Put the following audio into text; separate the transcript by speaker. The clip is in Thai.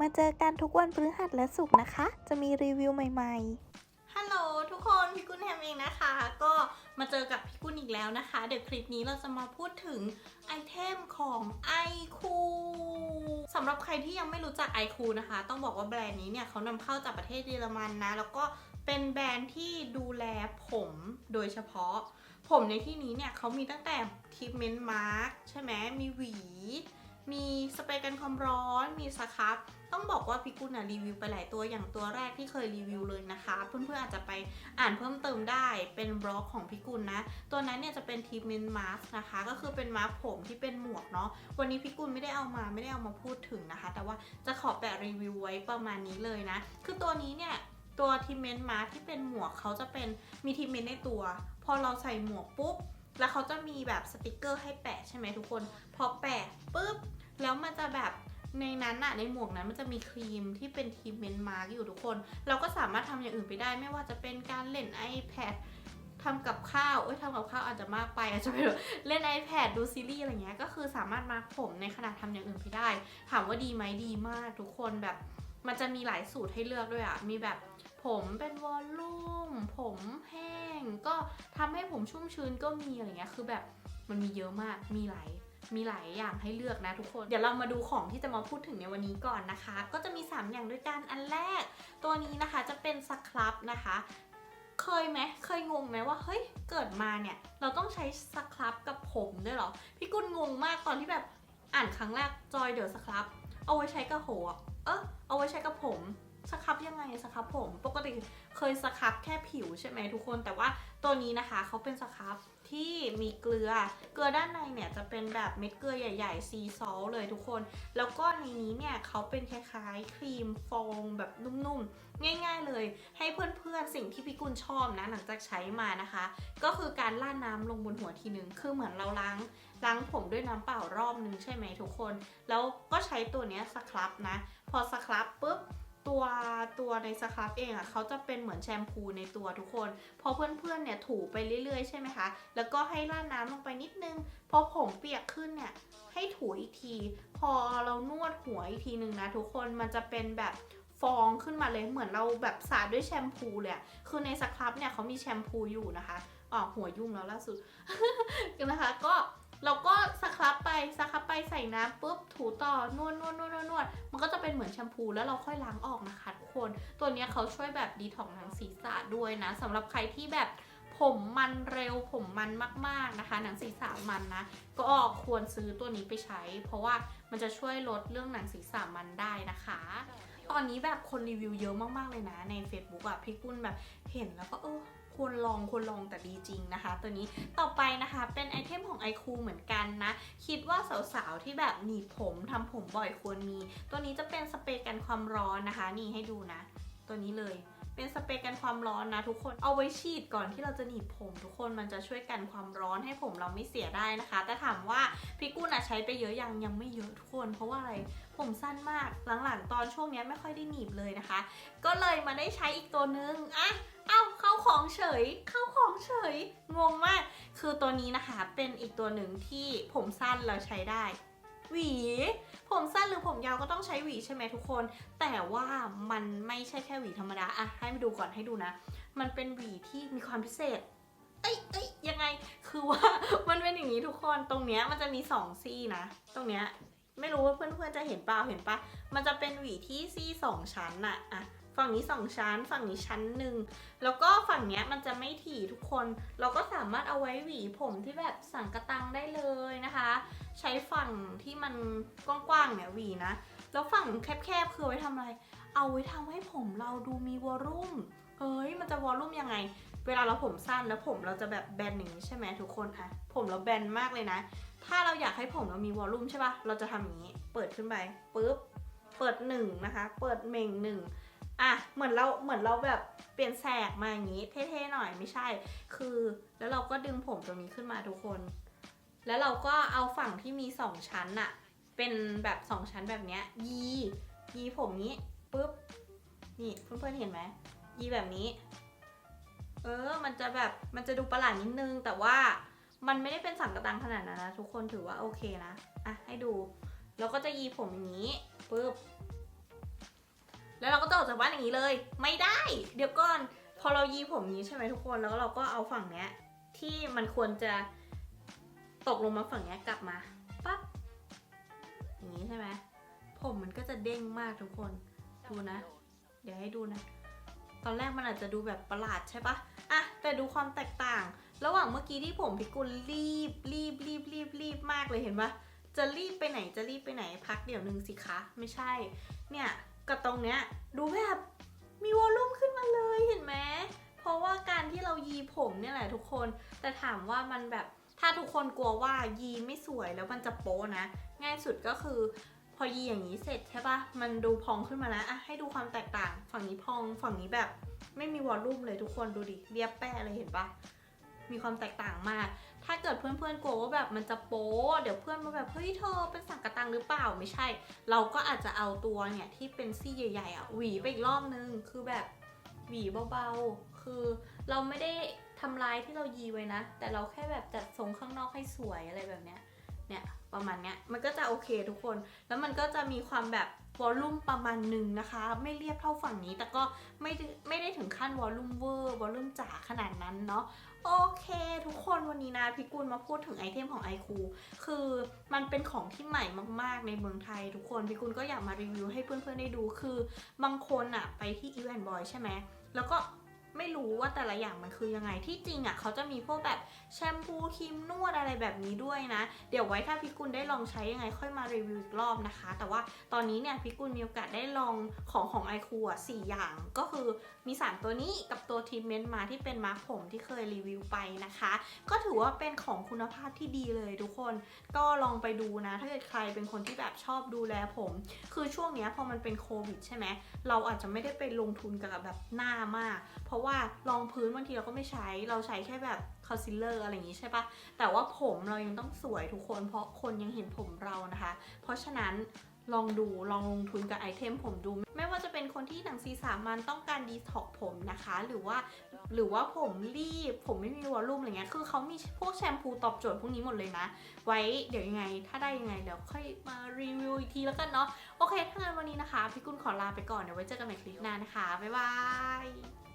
Speaker 1: มาเจอกันทุกวันพฤหัสและศุกร์นะคะ จะมีรีวิวใหม่ๆ
Speaker 2: ฮัลโหลทุกคนพี่กุ้นแฮมเองนะคะ ก็มาเจอกับพี่กุ้นอีกแล้วนะคะ เดี๋ยวคลิปนี้เราจะมาพูดถึงไอเทมของไอคูสำหรับใครที่ยังไม่รู้จักไอคูนะคะ ต้องบอกว่าแบรนด์นี้เนี่ยเขานำเข้าจากประเทศเยอรมันนะ แล้วก็เป็นแบรนด์ที่ดูแลผมโดยเฉพาะ ผมในที่นี้เนี่ยเขามีตั้งแต่ทรีทเมนต์มาร์กใช่ไหมมีหวี มีสเปรย์กันความร้อน มีสครับ ต้องบอกว่าพี่กุลนะรีวิวไปหลายตัวอย่างตัวแรกที่เคยรีวิวเลยนะคะ เพื่อนๆอาจจะไปอ่านเพิ่มเติมได้เป็นบล็อกของพี่กุลนะ ตัวนั้นเนี่ยจะเป็นทีเมนมาสนะคะ ก็คือเป็นมาสก์ผมที่เป็นหมวกเนาะ วันนี้พี่กุลไม่ได้เอามาไม่ได้เอามาพูดถึงนะคะ แต่ว่าจะขอแปะรีวิวไว้ประมาณนี้เลยนะ คือตัวนี้เนี่ยตัวทีเมนมาที่เป็นหมวกเขาจะเป็นมีทีเมนในตัว พอเราใส่หมวกปุ๊บแล้วเขาจะมีแบบสติกเกอร์ให้แปะใช่ไหมทุกคน พอแปะ แล้วมันจะแบบในนั้นอะในหมวกนั้นมันจะมีครีมที่เป็นทีมเมนมาร์กอยู่ทุกคน เราก็สามารถทำอย่างอื่นไปได้ ไม่ว่าจะเป็นการเล่น iPad ทำกับข้าวเอ้ยทำกับข้าวอาจจะมากไปอาจจะเป็นแบบเล่น iPad ดูซีรีส์อะไรเงี้ยก็คือสามารถมาผมในขณะทำอย่างอื่นไปได้ ถามว่าดีไหมดีมากทุกคนแบบมันจะมีหลายสูตรให้เลือกด้วยอะมีแบบผมเป็นวอลลุ่มผมแห้ง ก็ทำให้ผมชุ่มชื้นก็มีอะไรเงี้ยคือแบบมันมีเยอะมากมีหลาย มีหลายอย่างให้เลือกนะทุกคน เดี๋ยวเรามาดูของที่จะมาพูดถึงในวันนี้ก่อนนะคะ ก็จะมี 3 อย่างด้วยกันอันแรก ตัวนี้นะคะจะเป็นสครับนะคะเคยไหมเคยงงไหมว่าเฮ้ยเกิดมาเนี่ยเราต้องใช้สครับกับผมด้วยหรอ พี่กุลงงมากตอนที่แบบอ่านครั้งแรกจอยเดอะสครับเอาไว้ใช้กับหัวเออเอาไว้ใช้กับผมสครับยังไงสครับผม ปกติเคยสครับแค่ผิวใช่ไหมทุกคน แต่ว่าตัวนี้นะคะเขาเป็นสครับ ที่มีเกลือ เกลือด้านในเนี่ยจะเป็นแบบเม็ดเกลือใหญ่ๆซีซอลเลยทุกคน แล้วก็ในนี้เนี่ยเขาเป็นคล้ายๆครีมฟองแบบนุ่มๆ ง่ายๆเลย ให้เพื่อนๆสิ่งที่พี่กุลชอบนะหลังจากใช้มานะคะ ก็คือการล่าดน้ำลงบนหัวทีนึง คือเหมือนเราล้างล้างผมด้วยน้ำเปล่ารอบนึงใช่ไหมทุกคน แล้วก็ใช้ตัวเนี้ยสครับนะ พอสครับปุ๊บ ตัวตัวในสครับเองอะ่ะเขาจะเป็นเหมือนแชมพูในตัวทุกคน พอเพื่อนๆเนี่ยถูไปเรื่อยๆใช่ไหมคะ แล้วก็ให้ราดน้ำลงไปนิดนึง พอผมเปียกขึ้นเนี่ยให้ถูอีกที พอเรานวดหัวอีกทีนึงนะทุกคนมันจะเป็นแบบฟองขึ้นมาเลยเหมือนเราแบบสาดด้วยแชมพูเลยคือในสครับเนี่ยเขามีแชมพูอยู่นะคะอ๋อหัวยุ่งแล้วล่าสุดนะคะก็ เราก็สครับไปสครับไปใส่น้ำปุ๊บถูต่อนวดนวดนวดนวดนวดมันก็จะเป็นเหมือนแชมพูแล้วเราค่อยล้างออกนะคะทุกคน ตัวนี้เขาช่วยแบบดีท็อกหนังศีรษะด้วยนะสำหรับใครที่แบบผมมันเร็วผมมันมากๆนะคะ หนังศีรษะมันนะ ก็ควรซื้อตัวนี้ไปใช้ เพราะว่ามันจะช่วยลดเรื่องหนังศีรษะมันได้นะคะ ตอนนี้แบบคนรีวิวเยอะมากๆเลยนะใน Facebook อะพี่กุ้นแบบเห็นแล้วก็เออควรลองควรลองแต่ดีจริงนะคะ ตัวนี้ต่อไปนะคะเป็นไอเทมของไอคูเหมือนกันนะ คิดว่าสาวๆที่แบบหนีผมทำผมบ่อยควรมี ตัวนี้จะเป็นสเปรย์กันความร้อนนะคะ นี่ให้ดูนะ ตัวนี้เลย เป็นสเปรย์กันความร้อนนะทุกคน เอาไว้ฉีดก่อนที่เราจะหนีบผม ทุกคนมันจะช่วยกันความร้อนให้ผมเราไม่เสียได้นะคะ แต่ถามว่าพี่กุ้นอะใช้ไปเยอะยังยังไม่เยอะทุกคน เพราะว่าอะไรผมสั้นมากหลังๆ ตอนช่วงนี้ไม่ค่อยได้หนีบเลยนะคะ ก็เลยมาได้ใช้อีกตัวนึงอะเอ้าเข้าของเฉย เข้าของเฉยงงมาก คือตัวนี้นะคะเป็นอีกตัวหนึ่งที่ผมสั้นแล้วใช้ได้ หวี ผมสั้นหรือผมยาวก็ต้องใช้หวีใช่ไหมทุกคน แต่ว่ามันไม่ใช่แค่หวีธรรมดาอะให้มาดูก่อนให้ดูนะ มันเป็นหวีที่มีความพิเศษเอ้ยเอ้ยยังไง คือว่ามันเป็นอย่างนี้ทุกคนตรงเนี้ยมันจะมีสองซี่นะ ตรงเนี้ยไม่รู้ว่าเพื่อนๆจะเห็นเปล่าเห็นปะมันจะเป็นหวีที่ซี่สองชั้นน่ะอะ ฝั่งนี้สองชั้น ฝั่งนี้ชั้นหนึ่งแล้วก็ฝั่งเนี้ยมันจะไม่ถี่ทุกคน เราก็สามารถเอาไว้หวีผมที่แบบสั่งกระตังได้เลยนะคะ ใช้ฝั่งที่มันกว้างๆเนี่ยหวีนะ แล้วฝั่งแคบๆคือไว้ทำอะไร เอาไว้ทำให้ผมเราดูมีวอลลุ่มเอ้ยมันจะวอลลุ่มยังไง เวลาเราผมสั้นแล้วผมเราจะแบบแบนอย่างนี้ใช่ไหมทุกคนอะผมเราแบนมากเลยนะ ถ้าเราอยากให้ผมเรามีวอลลุ่มใช่ปะเราจะทำอย่างนี้ เปิดขึ้นไปปุ๊บ เปิดหนึ่งนะคะ เปิดเม่งหนึ่ง อะเหมือนเราเหมือนเราแบบเปลี่ยนแสกมาอย่างนี้ เท่ๆหน่อยไม่ใช่ คือแล้วเราก็ดึงผมตรงนี้ขึ้นมาทุกคน แล้วเราก็เอาฝั่งที่มีสองชั้นอะเป็นแบบสองชั้นแบบเนี้ยยียีผมนี้ปุ๊บนี่เพื่อนๆเห็นไหมยีแบบนี้ เออ มันจะแบบมันจะดูประหลาดนิดนึง แต่ว่ามันไม่ได้เป็นสังกะตังขนาดนั้นนะทุกคนถือว่าโอเคนะอะให้ดู แล้วก็จะยีผมอย่างนี้ปุ๊บ ออกจากบ้านอย่างนี้เลย ไม่ได้ เดี๋ยวก่อน พอเรายีผมอย่างนี้ใช่ไหมทุกคน แล้วเราก็เอาฝั่งเนี้ยที่มันควรจะตกลงมาฝั่งเนี้ยกลับมาปั๊บอย่างนี้ใช่ไหมผมมันก็จะเด้งมากทุกคนดูนะ เดี๋ยวให้ดูนะ ตอนแรกมันอาจจะดูแบบประหลาดใช่ปะอะแต่ดูความแตกต่าง ระหว่างเมื่อกี้ที่ผมพิกุลรีบรีบรีบรีบรีบมากเลยเห็นปะจะรีบไปไหนจะรีบไปไหนพักเดี๋ยวนึงสิคะ ไม่ใช่ เนี่ย กับตรงเนี้ยดูแบบมีวอลลุ่มขึ้นมาเลยเห็นไหมเพราะว่าการที่เรายีผมเนี่ยแหละทุกคน แต่ถามว่ามันแบบถ้าทุกคนกลัวว่ายีไม่สวยแล้วมันจะโป๊นะ ง่ายสุดก็คือพอยีอย่างนี้เสร็จใช่ปะมันดูพองขึ้นมาแล้วอะให้ดูความแตกต่าง ฝั่งนี้พองฝั่งนี้แบบ ไม่มีวอลลุ่มเลยทุกคนดูดิเรียบแป้เลยเห็นปะ มีความแตกต่างมาก ถ้าเกิดเพื่อนๆกลัวว่าแบบมันจะโป๊เดี๋ยวเพื่อนมาแบบเฮ้ยเธอเป็นสังกะตังหรือเปล่าไม่ใช่ เราก็อาจจะเอาตัวเนี่ยที่เป็นซี่ใหญ่ๆอะหวีไปอีกรอบนึงคือแบบหวีเบาๆ คือเราไม่ได้ทำลายที่เรายีไว้นะ แต่เราแค่แบบจัดทรงข้างนอกให้สวยอะไรแบบเนี้ยเนี่ยประมาณเนี้ยมันก็จะโอเคทุกคน แล้วมันก็จะมีความแบบวอลลุ่มประมาณหนึ่งนะคะ ไม่เรียบเท่าฝั่งนี้ แต่ก็ไม่ได้ไม่ได้ถึงขั้นวอลลุ่มเวอร์วอลลุ่มจ๋าขนาดนั้นเนาะ โอเคทุกคนวันนี้นะพี่กุลมาพูดถึงไอเทมของไอคูคือมันเป็นของที่ใหม่มากๆในเมืองไทย ทุกคนพี่กุลก็อยากมารีวิวให้เพื่อนๆได้ดูคือบางคนอะไปที่อีเวนต์บอยใช่ไหมแล้วก็ ไม่รู้ว่าแต่ละอย่างมันคือยังไงที่จริงอะเขาจะมีพวกแบบแชมพูครีมนวดอะไรแบบนี้ด้วยนะ เดี๋ยวไว้ถ้าพี่กุลได้ลองใช้ยังไงค่อยมารีวิวอีกรอบนะคะ แต่ว่าตอนนี้เนี่ยพี่กุลมีโอกาสได้ลองของของไอคูอะสอย่างก็คือมีสารตัวนี้กับตัวทรีทเมนต์มาที่เป็นมาร์คผมที่เคยรีวิวไปนะคะ ก็ถือว่าเป็นของคุณภาพที่ดีเลยทุกคน ก็ลองไปดูนะ ถ้าเกิดใครเป็นคนที่แบบชอบดูแลผม คือช่วงเนี้ยพอมันเป็นโควิดใช่ไหมเราอาจจะไม่ได้ไปลงทุนกับแบบหน้ามาก เพราะว่ารองพื้นบางทีเราก็ไม่ใช้ เราใช้แค่แบบคอนซีลเลอร์อะไรอย่างงี้ใช่ปะแต่ว่าผมเรายังต้องสวยทุกคน เพราะคนยังเห็นผมเรานะคะ เพราะฉะนั้นลองดูลองลงทุนกับไอเทมผมดู ไม่ว่าจะเป็นคนที่หนังศีรษะมันต้องการดีท็อกผมนะคะ หรือว่าหรือว่าผมรีบ ผมไม่มีวอลลุ่มอะไรเงี้ยคือเขามีพวกแชมพูตอบโจทย์พวกนี้หมดเลยนะ ไว้เดี๋ยวยังไง ถ้าได้ยังไงเดี๋ยวค่อยมารีวิวอีกทีแล้วกันเนาะโอเคถ้างั้นวันนี้นะคะ พี่กุลขอลาไปก่อนเดี๋ยวไว้เจอกันใหม่คลิปหน้านะคะบ๊ายบาย